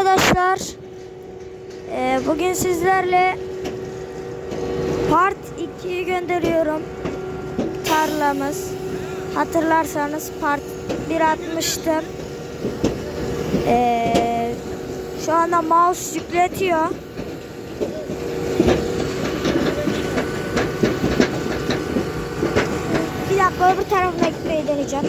arkadaşlar. Ee, bugün sizlerle Part 2'yi gönderiyorum. Tarlamız. Hatırlarsanız Part 1 atmıştım. Ee, şu anda mouse yükletiyor. Bir dakika öbür tarafına gitmeyi deneyeceğim.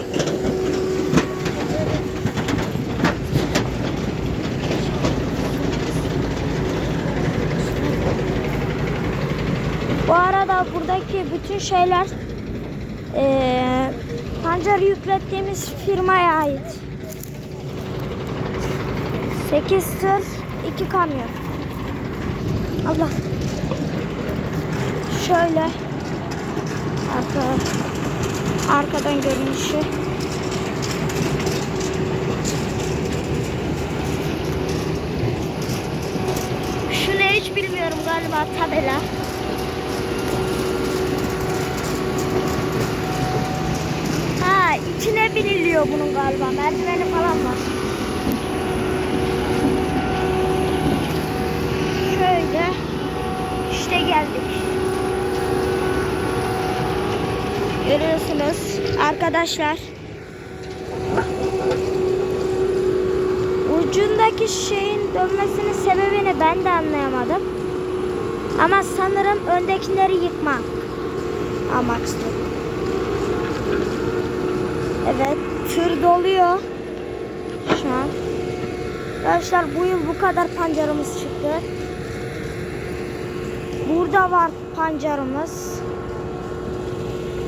Bu arada buradaki bütün şeyler eee pancarı yüklettiğimiz firmaya ait. 8 tır, 2 kamyon. Allah. Şöyle arka arkadan görünüşü. Şu ne hiç bilmiyorum galiba tabela. Ha içine biniliyor bunun galiba. Merdiveni falan var. Şöyle. İşte geldik. Görüyorsunuz arkadaşlar. Ucundaki şeyin dönmesinin sebebini ben de anlayamadım. Ama sanırım öndekileri yıkma amaçlı. Evet, tır doluyor şu an. Arkadaşlar bu yıl bu kadar pancarımız çıktı. Burada var pancarımız.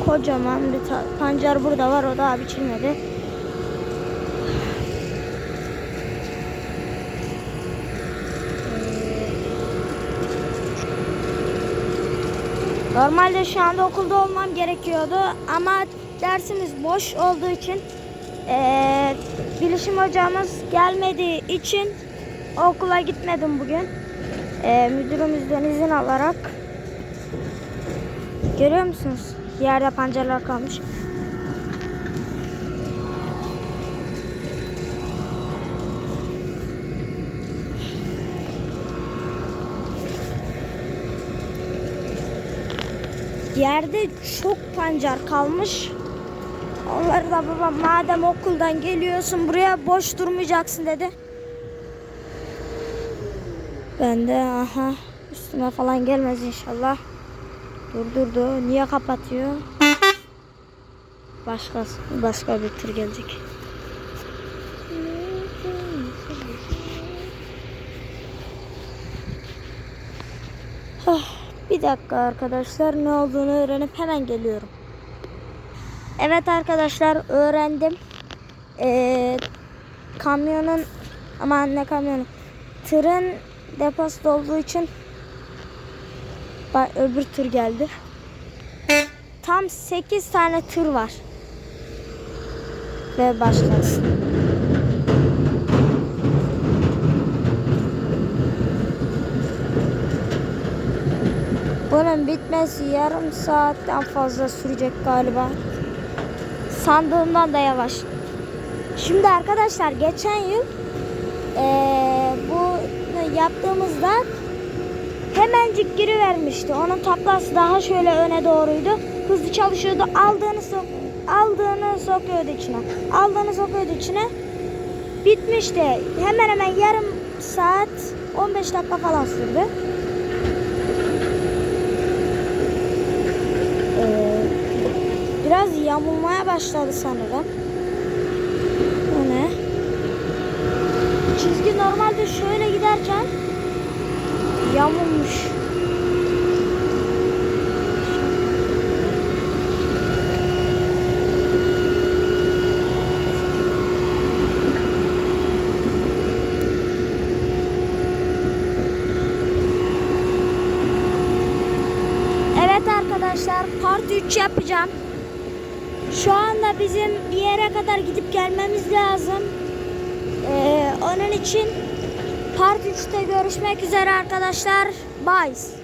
Kocaman bir pancar burada var, o daha biçilmedi. Normalde şu anda okulda olmam gerekiyordu ama dersimiz boş olduğu için eee bilişim hocamız gelmediği için okula gitmedim bugün. Eee müdürümüzden izin alarak. Görüyor musunuz? Yerde pancarlar kalmış. Yerde çok pancar kalmış. Onları da babam madem okuldan geliyorsun buraya boş durmayacaksın dedi. Ben de aha üstüme falan gelmez inşallah. Durdurdu. Niye kapatıyor? Başka başka bir tır gelecek. Ah, bir dakika arkadaşlar ne olduğunu öğrenip hemen geliyorum. Evet arkadaşlar öğrendim. Ee, kamyonun aman ne kamyonu tırın deposu olduğu için öbür tır geldi. Tam 8 tane tır var. Ve başladı. Bunun bitmesi yarım saatten fazla sürecek galiba. Sandığımdan da yavaş. Şimdi arkadaşlar geçen yıl eee bu yaptığımızda hemencik girivermişti. Onun taklası daha şöyle öne doğruydu. Hızlı çalışıyordu. Aldığını sok aldığını sokuyordu içine. Aldığını sokuyordu içine. Bitmişti. Hemen hemen yarım saat 15 dakika falan sürdü. Ee, biraz yamulmaya başladı sanırım. Bu ne? Çizgi normalde şöyle giderken yamulmuş. Evet arkadaşlar part 3 yapacağım. Şu anda bizim bir yere kadar gidip gelmemiz lazım. Ee, onun için part 3'te görüşmek üzere arkadaşlar. Bye.